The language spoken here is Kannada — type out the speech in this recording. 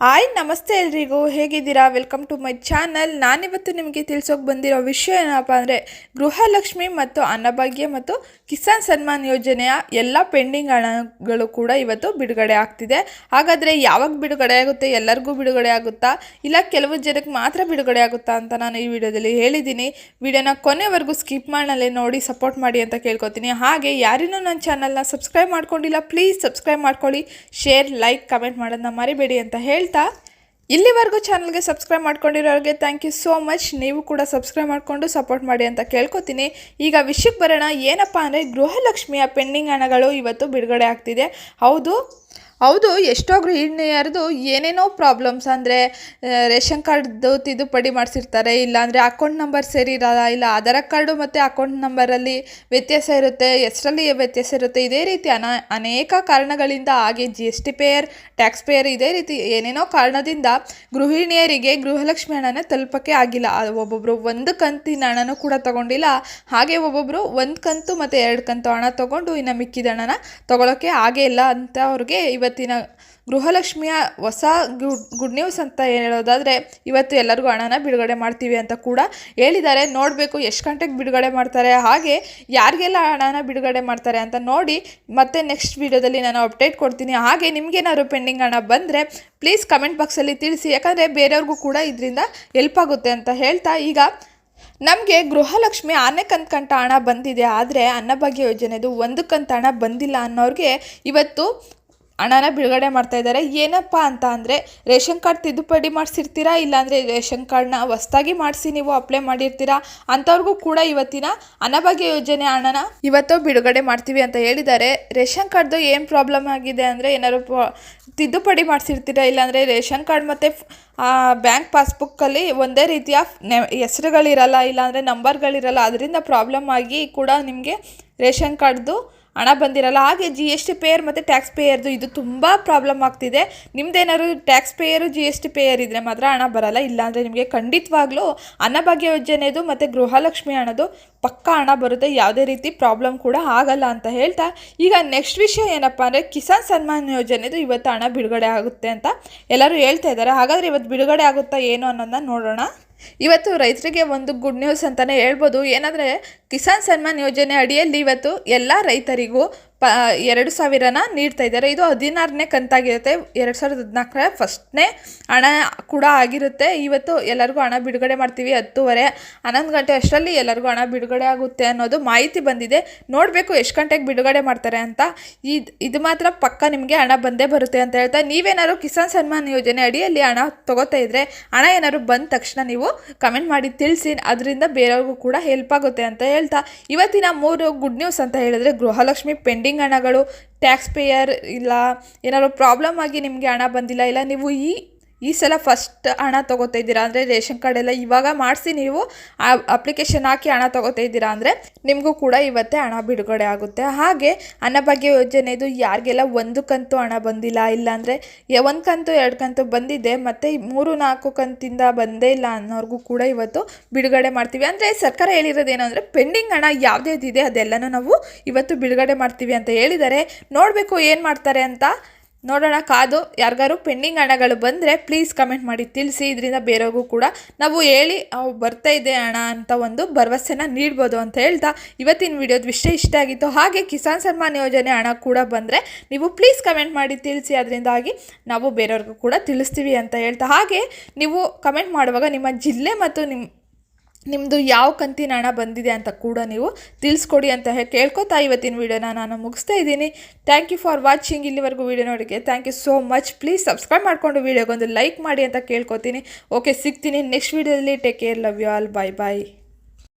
ಹಾಯ್, ನಮಸ್ತೆ ಎಲ್ರಿಗೂ. ಹೇಗಿದ್ದೀರಾ? ವೆಲ್ಕಮ್ ಟು ಮೈ ಚಾನಲ್ ನಾನಿವತ್ತು ನಿಮಗೆ ತಿಳಿಸೋಕೆ ಬಂದಿರೋ ವಿಷಯ ಏನಪ್ಪ ಅಂದರೆ, ಗೃಹಲಕ್ಷ್ಮಿ ಮತ್ತು ಅನ್ನಭಾಗ್ಯ ಮತ್ತು ಕಿಸಾನ್ ಸನ್ಮಾನ್ ಯೋಜನೆಯ ಎಲ್ಲ ಪೆಂಡಿಂಗ್ ಹಣಗಳು ಕೂಡ ಇವತ್ತು ಬಿಡುಗಡೆ ಆಗ್ತಿದೆ. ಹಾಗಾದರೆ ಯಾವಾಗ ಬಿಡುಗಡೆ ಆಗುತ್ತೆ? ಎಲ್ಲರಿಗೂ ಬಿಡುಗಡೆ ಆಗುತ್ತಾ? ಇಲ್ಲ ಕೆಲವು ಜನಕ್ಕೆ ಮಾತ್ರ ಬಿಡುಗಡೆ ಆಗುತ್ತಾ ಅಂತ ನಾನು ಈ ವಿಡಿಯೋದಲ್ಲಿ ಹೇಳಿದ್ದೀನಿ. ವಿಡಿಯೋನ ಕೊನೆವರೆಗೂ ಸ್ಕಿಪ್ ಮಾಡಲೇ ನೋಡಿ, ಸಪೋರ್ಟ್ ಮಾಡಿ ಅಂತ ಕೇಳ್ಕೊತೀನಿ. ಹಾಗೆ ಯಾರಿನೂ ನನ್ನ ಚಾನಲ್ನ ಸಬ್ಸ್ಕ್ರೈಬ್ ಮಾಡ್ಕೊಂಡಿಲ್ಲ, ಪ್ಲೀಸ್ ಸಬ್ಸ್ಕ್ರೈಬ್ ಮಾಡ್ಕೊಳ್ಳಿ. ಶೇರ್, ಲೈಕ್, ಕಮೆಂಟ್ ಮಾಡೋದನ್ನ ಮರಿಬೇಡಿ ಅಂತ ಹೇಳ್ತಾ, ಇಲ್ಲಿವರೆಗೂ ಚಾನಲ್ಗೆ ಸಬ್ಸ್ಕ್ರೈಬ್ ಮಾಡ್ಕೊಂಡಿರೋರಿಗೆ ಥ್ಯಾಂಕ್ ಯು ಸೋ ಮಚ್ ನೀವು ಕೂಡ ಸಬ್ಸ್ಕ್ರೈಬ್ ಮಾಡಿಕೊಂಡು ಸಪೋರ್ಟ್ ಮಾಡಿ ಅಂತ ಕೇಳ್ಕೊತೀನಿ. ಈಗ ವಿಷಯಕ್ಕೆ ಬರೋಣ, ಏನಪ್ಪ ಅಂದರೆ ಗೃಹಲಕ್ಷ್ಮಿಯ ಪೆಂಡಿಂಗ್ ಹಣಗಳು ಇವತ್ತು ಬಿಡುಗಡೆ ಆಗ್ತಿದೆ. ಹೌದು ಹೌದು, ಎಷ್ಟೋ ಗೃಹಿಣಿಯರದು ಏನೇನೋ ಪ್ರಾಬ್ಲಮ್ಸ್ ಅಂದರೆ ರೇಷನ್ ಕಾರ್ಡ್ದು ತಿದ್ದುಪಡಿ ಮಾಡಿಸಿರ್ತಾರೆ, ಇಲ್ಲಾಂದರೆ ಅಕೌಂಟ್ ನಂಬರ್ ಸೇರಿ ಇರಲ್ಲ, ಇಲ್ಲ ಆಧಾರ್ ಕಾರ್ಡು ಮತ್ತು ಅಕೌಂಟ್ ನಂಬರಲ್ಲಿ ವ್ಯತ್ಯಾಸ ಇರುತ್ತೆ ಹೆಸರಲ್ಲಿ ವ್ಯತ್ಯಾಸ ಇರುತ್ತೆ, ಇದೇ ರೀತಿ ಅನ, ಅನೇಕ ಕಾರಣಗಳಿಂದ ಹಾಗೆ G S T payer tax payer ಇದೇ ರೀತಿ ಏನೇನೋ ಕಾರಣದಿಂದ ಗೃಹಿಣಿಯರಿಗೆ ಗೃಹಲಕ್ಷ್ಮಿ ಹಣನ ತಲುಪಕ್ಕೆ ಆಗಿಲ್ಲ. ಒಬ್ಬೊಬ್ಬರು ಒಂದು ಕಂತಿನ ಹಣನೂ ಕೂಡ ತಗೊಂಡಿಲ್ಲ. ಹಾಗೆ ಒಬ್ಬೊಬ್ಬರು ಒಂದು ಕಂತು ಮತ್ತು ಎರಡು ಕಂತು ಹಣ ತೊಗೊಂಡು ಇನ್ನು ಮಿಕ್ಕಿದ ಹಣನ ತಗೊಳ್ಳೋಕ್ಕೆ ಆಗೇ ಇಲ್ಲ ಅಂತ ಅವ್ರಿಗೆ ಇವತ್ತಿನ ಗೃಹಲಕ್ಷ್ಮಿಯ ಹೊಸ ಗುಡ್ ನ್ಯೂಸ್ ಅಂತ ಹೇಳೋದಾದರೆ ಇವತ್ತು ಎಲ್ಲರಿಗೂ ಹಣನ ಬಿಡುಗಡೆ ಮಾಡ್ತೀವಿ ಅಂತ ಕೂಡ ಹೇಳಿದ್ದಾರೆ. ನೋಡಬೇಕು ಎಷ್ಟು ಗಂಟೆಗೆ ಬಿಡುಗಡೆ ಮಾಡ್ತಾರೆ, ಹಾಗೆ ಯಾರಿಗೆಲ್ಲ ಹಣನ ಬಿಡುಗಡೆ ಮಾಡ್ತಾರೆ ಅಂತ ನೋಡಿ ಮತ್ತೆ ನೆಕ್ಸ್ಟ್ ವೀಡಿಯೋದಲ್ಲಿ ನಾನು ಅಪ್ಡೇಟ್ ಕೊಡ್ತೀನಿ. ಹಾಗೆ ನಿಮಗೇನಾದ್ರು ಪೆಂಡಿಂಗ್ ಹಣ ಬಂದರೆ ಪ್ಲೀಸ್ ಕಮೆಂಟ್ ಬಾಕ್ಸಲ್ಲಿ ತಿಳಿಸಿ, ಯಾಕಂದರೆ ಬೇರೆಯವ್ರಿಗೂ ಕೂಡ ಇದರಿಂದ ಹೆಲ್ಪ್ ಆಗುತ್ತೆ ಅಂತ ಹೇಳ್ತಾ. ಈಗ ನಮಗೆ ಗೃಹಲಕ್ಷ್ಮಿ ಆನೆ ಕಂತು ಕಂಟ ಹಣ ಬಂದಿದೆ, ಆದರೆ ಅನ್ನಭಾಗ್ಯ ಯೋಜನೆದು ಒಂದು ಕಂತು ಹಣ ಬಂದಿಲ್ಲ ಅನ್ನೋರಿಗೆ ಇವತ್ತು ಹಣನ ಬಿಡುಗಡೆ ಮಾಡ್ತಾ ಇದ್ದಾರೆ. ಏನಪ್ಪ ಅಂತ ಅಂದರೆ, ರೇಷನ್ ಕಾರ್ಡ್ ತಿದ್ದುಪಡಿ ಮಾಡಿಸಿರ್ತೀರಾ? ಇಲ್ಲಾಂದರೆ ರೇಷನ್ ಕಾರ್ಡ್ನ ಹೊಸ್ದಾಗಿ ಮಾಡಿಸಿ ನೀವು ಅಪ್ಲೈ ಮಾಡಿರ್ತೀರಾ? ಅಂಥವ್ರಿಗೂ ಕೂಡ ಇವತ್ತಿನ ಅನಭಾಗ್ಯ ಯೋಜನೆ ಹಣನ ಇವತ್ತು ಬಿಡುಗಡೆ ಮಾಡ್ತೀವಿ ಅಂತ ಹೇಳಿದ್ದಾರೆ. ರೇಷನ್ ಕಾರ್ಡ್ದು ಏನು ಪ್ರಾಬ್ಲಮ್ ಆಗಿದೆ ಅಂದರೆ, ಏನಾದ್ರು ತಿದ್ದುಪಡಿ ಮಾಡಿಸಿರ್ತೀರಾ? ಇಲ್ಲಾಂದರೆ ರೇಷನ್ ಕಾರ್ಡ್ ಮತ್ತು ಬ್ಯಾಂಕ್ ಪಾಸ್ಬುಕ್ಕಲ್ಲಿ ಒಂದೇ ರೀತಿಯ ನೆ, ಹೆಸರುಗಳಿರಲ್ಲ, ಇಲ್ಲಾಂದರೆ ನಂಬರ್ಗಳಿರಲ್ಲ, ಅದರಿಂದ ಪ್ರಾಬ್ಲಮ್ ಆಗಿ ಕೂಡ ನಿಮಗೆ ರೇಷನ್ ಕಾರ್ಡ್ದು ಹಣ ಬಂದಿರಲ್ಲ. ಹಾಗೆ ಜಿ ಎಸ್ ಟಿ ಪೇಯರ್ ಮತ್ತು ಟ್ಯಾಕ್ಸ್ ಪೇಯರ್ದು ಇದು ತುಂಬ ಪ್ರಾಬ್ಲಮ್ ಆಗ್ತಿದೆ. ನಿಮ್ದೇನಾದ್ರು tax payer G S T payer ಇದ್ದರೆ ಮಾತ್ರ ಹಣ ಬರಲ್ಲ. ಇಲ್ಲಾಂದರೆ ನಿಮಗೆ ಖಂಡಿತವಾಗ್ಲೂ ಅನ್ನಭಾಗ್ಯ ಯೋಜನೆದು ಮತ್ತು ಗೃಹಲಕ್ಷ್ಮಿ ಹಣದು ಪಕ್ಕಾ ಹಣ ಬರುತ್ತೆ. ಯಾವುದೇ ರೀತಿ ಪ್ರಾಬ್ಲಮ್ ಕೂಡ ಆಗಲ್ಲ ಅಂತ ಹೇಳ್ತಾ. ಈಗ ನೆಕ್ಸ್ಟ್ ವಿಷಯ ಏನಪ್ಪ ಅಂದರೆ ಕಿಸಾನ್ ಸನ್ಮಾನ್ ಯೋಜನೆದು ಇವತ್ತು ಹಣ ಬಿಡುಗಡೆ ಆಗುತ್ತೆ ಅಂತ ಎಲ್ಲರೂ ಹೇಳ್ತಾ ಇದ್ದಾರೆ. ಹಾಗಾದರೆ ಇವತ್ತು ಬಿಡುಗಡೆ ಆಗುತ್ತಾ ಏನು ಅನ್ನೋದನ್ನ ನೋಡೋಣ. ಇವತ್ತು ರೈತರಿಗೆ ಒಂದು ಗುಡ್ ನ್ಯೂಸ್ ಅಂತಲೇ ಹೇಳ್ಬೋದು. ಏನಂದರೆ ಕಿಸಾನ್ ಸನ್ಮಾನ್ ಯೋಜನೆ ಅಡಿಯಲ್ಲಿ ಇವತ್ತು ಎಲ್ಲ ರೈತರಿಗೂ ಪ, ಎರಡು ಸಾವಿರನ ನೀಡ್ತಾ ಇದ್ದಾರೆ. ಇದು ಹದಿನಾರನೇ ಕಂತಾಗಿರುತ್ತೆ. ಎರಡು ಸಾವಿರದ ಹದಿನಾಲ್ಕರ ಫಸ್ಟ್ನೇ ಹಣ ಕೂಡ ಆಗಿರುತ್ತೆ. ಇವತ್ತು ಎಲ್ಲರಿಗೂ ಹಣ ಬಿಡುಗಡೆ ಮಾಡ್ತೀವಿ. ಹತ್ತುವರೆ, ಹನ್ನೊಂದು ಗಂಟೆ ಅಷ್ಟರಲ್ಲಿ ಎಲ್ಲರಿಗೂ ಹಣ ಬಿಡುಗಡೆ ಆಗುತ್ತೆ ಅನ್ನೋದು ಮಾಹಿತಿ ಬಂದಿದೆ. ನೋಡಬೇಕು ಎಷ್ಟು ಗಂಟೆಗೆ ಬಿಡುಗಡೆ ಮಾಡ್ತಾರೆ ಅಂತ. ಇದು ಇದು ಮಾತ್ರ ಪಕ್ಕ ನಿಮಗೆ ಹಣ ಬಂದೇ ಬರುತ್ತೆ ಅಂತ ಹೇಳ್ತಾ, ನೀವೇನಾದ್ರು ಕಿಸಾನ್ ಸನ್ಮಾನ್ ಯೋಜನೆ ಅಡಿಯಲ್ಲಿ ಹಣ ತೊಗೋತಾ ಇದ್ದರೆ ಹಣ ಏನಾದ್ರು ಬಂದ ತಕ್ಷಣ ನೀವು ಕಮೆಂಟ್ ಮಾಡಿ ತಿಳಿಸಿ. ಅದರಿಂದ ಬೇರೆಯವ್ರಿಗೂ ಕೂಡ ಹೆಲ್ಪ್ ಆಗುತ್ತೆ ಅಂತ ಹೇಳ್ತಾ, ಇವತ್ತಿನ ಮೂರು ಗುಡ್ ನ್ಯೂಸ್ ಅಂತ ಹೇಳಿದ್ರೆ, ಗೃಹಲಕ್ಷ್ಮಿ ಪೆಂಡಿಂಗ್ ಹಣಗಳು ಟ್ಯಾಕ್ಸ್ ಪೇಯರ್ ಇಲ್ಲ, ಏನಾದ್ರು ಪ್ರಾಬ್ಲಮ್ ಆಗಿ ನಿಮಗೆ ಹಣ ಬಂದಿಲ್ಲ, ಇಲ್ಲ ನೀವು ಈ ಈ ಸಲ ಫಸ್ಟ್ ಹಣ ತೊಗೋತಾ ಇದ್ದೀರಾ ಅಂದರೆ ರೇಷನ್ ಕಾರ್ಡ್ ಎಲ್ಲ ಇವಾಗ ಮಾಡಿಸಿ ನೀವು ಅಪ್ಲಿಕೇಶನ್ ಹಾಕಿ ಹಣ ತೊಗೋತಾ ಇದ್ದೀರಾ ಅಂದರೆ ನಿಮಗೂ ಕೂಡ ಇವತ್ತೇ ಹಣ ಬಿಡುಗಡೆ ಆಗುತ್ತೆ. ಹಾಗೆ ಅನ್ನಭಾಗ್ಯ ಯೋಜನೆದು ಯಾರಿಗೆಲ್ಲ ಒಂದು ಕಂತು ಹಣ ಬಂದಿಲ್ಲ ಇಲ್ಲಾಂದರೆ ಒಂದು ಕಂತು, ಎರಡು ಕಂತು ಬಂದಿದೆ, ಮತ್ತು ಮೂರು, ನಾಲ್ಕು ಕಂತಿಂದ ಬಂದೇ ಇಲ್ಲ ಅನ್ನೋರಿಗೂ ಕೂಡ ಇವತ್ತು ಬಿಡುಗಡೆ ಮಾಡ್ತೀವಿ. ಅಂದರೆ ಸರ್ಕಾರ ಹೇಳಿರೋದು ಏನು ಅಂದರೆ ಪೆಂಡಿಂಗ್ ಹಣ ಯಾವುದೇದಿದೆ ಅದೆಲ್ಲನೂ ನಾವು ಇವತ್ತು ಬಿಡುಗಡೆ ಮಾಡ್ತೀವಿ ಅಂತ ಹೇಳಿದ್ದಾರೆ ನೋಡಬೇಕು ಏನು ಮಾಡ್ತಾರೆ ಅಂತ ನೋಡೋಣ ಕಾದು ಯಾರಿಗಾರು ಪೆಂಡಿಂಗ್ ಹಣಗಳು ಬಂದರೆ ಪ್ಲೀಸ್ ಕಮೆಂಟ್ ಮಾಡಿ ತಿಳಿಸಿ. ಇದರಿಂದ ಬೇರೆಯವ್ರಿಗೂ ಕೂಡ ನಾವು ಹೇಳಿ ಅವು ಬರ್ತಾ ಇದೆ ಹಣ ಅಂತ ಒಂದು ಭರವಸೆನ ನೀಡ್ಬೋದು ಅಂತ ಹೇಳ್ತಾ ಇವತ್ತಿನ ವಿಡಿಯೋದ ವಿಷಯ ಇಷ್ಟ ಆಗಿತ್ತು. ಹಾಗೆ ಕಿಸಾನ್ ಸನ್ಮಾನ್ ಯೋಜನೆ ಹಣ ಕೂಡ ಬಂದರೆ ನೀವು ಪ್ಲೀಸ್ ಕಮೆಂಟ್ ಮಾಡಿ ತಿಳಿಸಿ. ಅದರಿಂದಾಗಿ ನಾವು ಬೇರೆಯವ್ರಿಗೂ ಕೂಡ ತಿಳಿಸ್ತೀವಿ ಅಂತ ಹೇಳ್ತಾ. ಹಾಗೆ ನೀವು ಕಮೆಂಟ್ ಮಾಡುವಾಗ ನಿಮ್ಮ ಜಿಲ್ಲೆ ಮತ್ತು ನಿಮ್ಮ ನಿಮ್ಮದು ಯಾವ ಕಂತಿನ ಹಣ ಬಂದಿದೆ ಅಂತ ಕೂಡ ನೀವು ತಿಳಿಸ್ಕೊಡಿ ಅಂತ ಹೇಳಿ ಕೇಳ್ಕೊತಾ ಇವತ್ತಿನ ವೀಡಿಯೋನ ನಾನು ಮುಗಿಸ್ತಾ ಇದ್ದೀನಿ. ಥ್ಯಾಂಕ್ ಯು ಫಾರ್ ವಾಚಿಂಗ್ ಇಲ್ಲಿವರೆಗೂ video ನೋಡಿಗೆ thank you so much please subscribe ಮಾಡಿಕೊಂಡು ವೀಡಿಯೋಗೊಂದು ಲೈಕ್ ಮಾಡಿ ಅಂತ ಕೇಳ್ಕೊತೀನಿ. ಓಕೆ ಸಿಗ್ತೀನಿ ನೆಕ್ಸ್ಟ್ ವೀಡಿಯೋದಲ್ಲಿ take care love you all bye bye